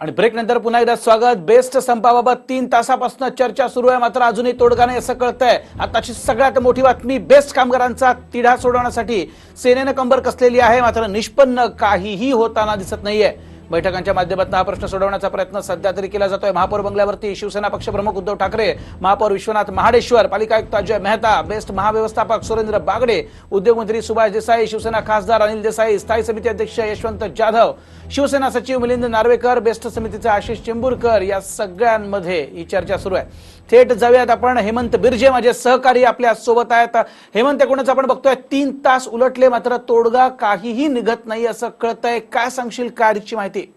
आणि ब्रेक नंतर पुन्हा एकदा स्वागत. बेस्ट संपाबाबत तीन तासापासून चर्चा सुरू आहे. मात्र अजूनही तोडगा नाही असं कळतंय. आताची सगळ्यात मोठी बातमी बेस्ट कामगारांचा तिढा सोडवण्यासाठी सेनेनं कंबर कसलेली आहे. मात्र निष्पन्न काहीही होताना दिसत नाहीये. बैठकांच्या माध्यमातून हा प्रश्न सोडवण्याचा प्रयत्न सध्या तरी केला जातोय. महापौर बंगल्यावरती शिवसेना पक्षप्रमुख उद्धव ठाकरे महापौर विश्वनाथ महाडेश्वर पालिका आयुक्त अजय मेहता बेस्ट महाव्यवस्थापक सुरेंद्र बागडे उद्योगमंत्री सुभाष देसाई शिवसेना खासदार अनिल देसाई स्थायी समिती अध्यक्ष यशवंत जाधव शिवसेना सचिव मिलिंद नार्वेकर बेस्ट समितीचे आशिष चेंबूरकर या सगळ्यांमध्ये ही चर्चा सुरू आहे. थेट जाऊयात आपण. हेमंत बिर्जे माझे सहकारी आपल्यासोबत आहेत. हेमंत एकूणच आपण बघतोय तीन तास उलटले मात्र तोडगा काहीही निघत नाही असं कळतंय. काय सांगशील काय माहिती?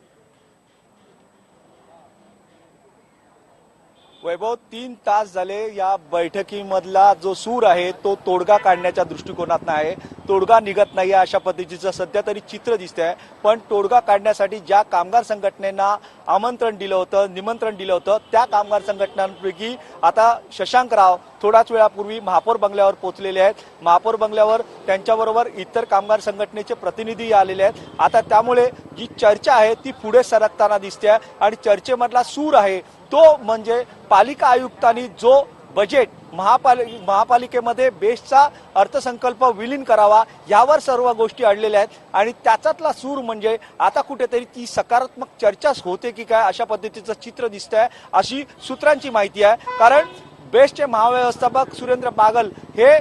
वैभव तीन तास झाले या बैठकीमधला जो सूर आहे तो तोडगा काढण्याच्या दृष्टिकोनात आहे. तोडगा निघत नाही अशा पद्धतीचं. सध्या तरी चित्र दिसतंय. पण तोडगा काढण्यासाठी ज्या कामगार संघटनेना आमंत्रण दिलं होतं निमंत्रण दिलं होतं त्या कामगार संघटनांपैकी आता शशांकराव थोड्याच वेळापूर्वी महापौर बंगल्यावर पोहोचलेले आहेत. महापौर बंगल्यावर त्यांच्याबरोबर इतर कामगार संघटनेचे प्रतिनिधी आलेले आहेत. आता त्यामुळे जी चर्चा आहे ती पुढे सरकताना दिसते आणि चर्चेमधला सूर आहे तो म्हणजे पालिका आयुक्तांनी जो बजेट महापाल महापालिकेमध्ये बेस्टचा अर्थसंकल्प विलीन करावा यावर सर्व गोष्टी अडलेल्या आहेत. आणि त्याच्यातला सूर म्हणजे आता कुठेतरी ती सकारात्मक चर्चाच होते की काय अशा पद्धतीचं चित्र दिसतंय अशी सूत्रांची माहिती आहे. कारण बेस्टचे महाव्यवस्थापक सुरेंद्र बागल हे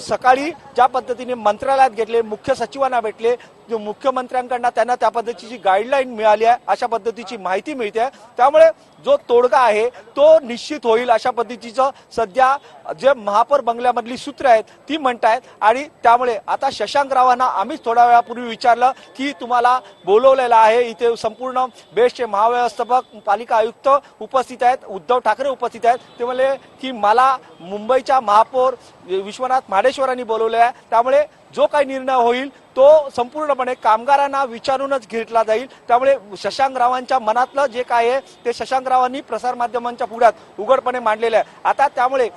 सकाळी ज्या पद्धतीने मंत्रालयात घेतले मुख्य सचिवांना भेटले मुख्यमंत्र्यांकडनं त्यांना त्या पद्धतीची गाईडलाईन मिळाली आहे अशा पद्धतीची माहिती मिळते त्यामुळे जो तोडगा आहे तो निश्चित होईल अशा पद्धतीचं सध्या जे महापौर बंगल्यामधली सूत्र आहेत ती म्हणतायत. आणि त्यामुळे आता शशांक रावांना आम्हीच थोड्या वेळापूर्वी विचारलं की तुम्हाला बोलवलेलं आहे इथे संपूर्ण बेस्टचे महाव्यवस्थापक पालिका आयुक्त उपस्थित आहेत उद्धव ठाकरे उपस्थित आहेत. ते म्हणले की मला मुंबईच्या महापौर विश्वनाथ महाडेश्वरांनी बोलवले आहे त्यामुळे जो काही निर्णय होईल तो संपूर्णपणे कामगारांना विचारूनच घेतला जाईल. त्यामुळे शशांक रावांच्या मनातलं जे काय आहे ते शशांक रावांनी प्रसारमाध्यमांच्या पुढ्यात उघडपणे मांडलेलं आहे. आता त्यामुळे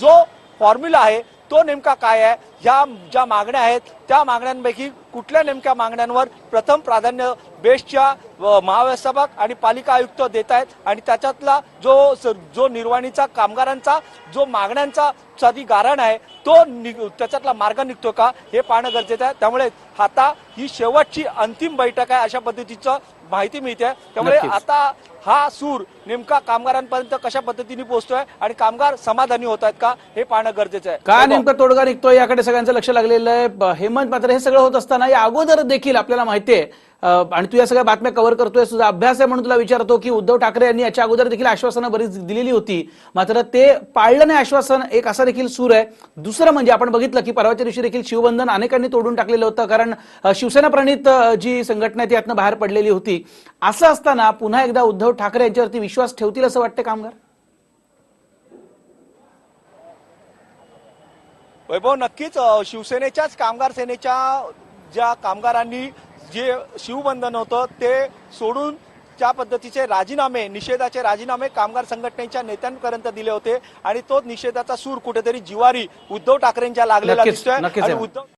जो फॉर्म्युला आहे तो नेमका काय आहे? ह्या ज्या मागण्या आहेत त्या मागण्यांपैकी कुठल्या नेमक्या मागण्यांवर प्रथम प्राधान्य बेस्टच्या महाव्यवस्थापक आणि पालिका आयुक्त देत आहेत? आणि त्याच्यातला जो स- जो निर्वाणीचा कामगारांचा जो मागण्यांचा साधी गारण आहे तो निघ- त्याच्यातला मार्ग निघतो का? हे पाहणं गरजेचं आहे. त्यामुळे आता ही शेवटची अंतिम बैठक आहे अशा पद्धतीचं माहिती मिळते त्यामुळे. आता हा सूर नेमका कामगारांपर्यंत कशा पद्धतीने पोहोचतोय आणि कामगार समाधानी होत आहेत का हे पाहणं गरजेचं आहे काय वैभव. नेमकं तोडगा निघतोय याकडे सगळ्यांचं लक्ष लागलेलं आहे हेमंत मात्र हे सगळं होत असताना या अगोदर देखील आपल्याला माहिती आहे अं, आणि तू या सगळ्या बातम्या कव्हर करतोय तुझा अभ्यास आहे म्हणून तुला विचारतो की उद्धव ठाकरे यांनी याच्या अगोदर देखील आश्वासनं बरीच दिलेली होती. मात्र ते पाळलं नाही आश्वासन एक असा देखील सूर आहे. दुसरं म्हणजे आपण बघितलं की परवाच्या दिवशी देखील शिवबंधन अनेकांनी तोडून टाकलेलं होतं कारण शिवसेना प्रणित जी संघटना आहे ती यातनं बाहेर पडलेली होती. असं असताना पुन्हा एकदा उद्धव ठाकरे यांच्यावरती विश्वास ठेवतील असं वाटतं कामगार? वैभव नक्कीच शिवसेनेच्याच कामगार सेनेच्या ज्या कामगारांनी जे शिवबंधन होतं ते सोडून त्या पद्धतीचे राजीनामे निषेधाचे राजीनामे कामगार संघटनेच्या नेत्यांपर्यंत दिले होते आणि तो निषेधाचा सूर कुठेतरी जिवारी उद्धव ठाकरेंच्या लागलेला दिसतोय आणि. उद्धव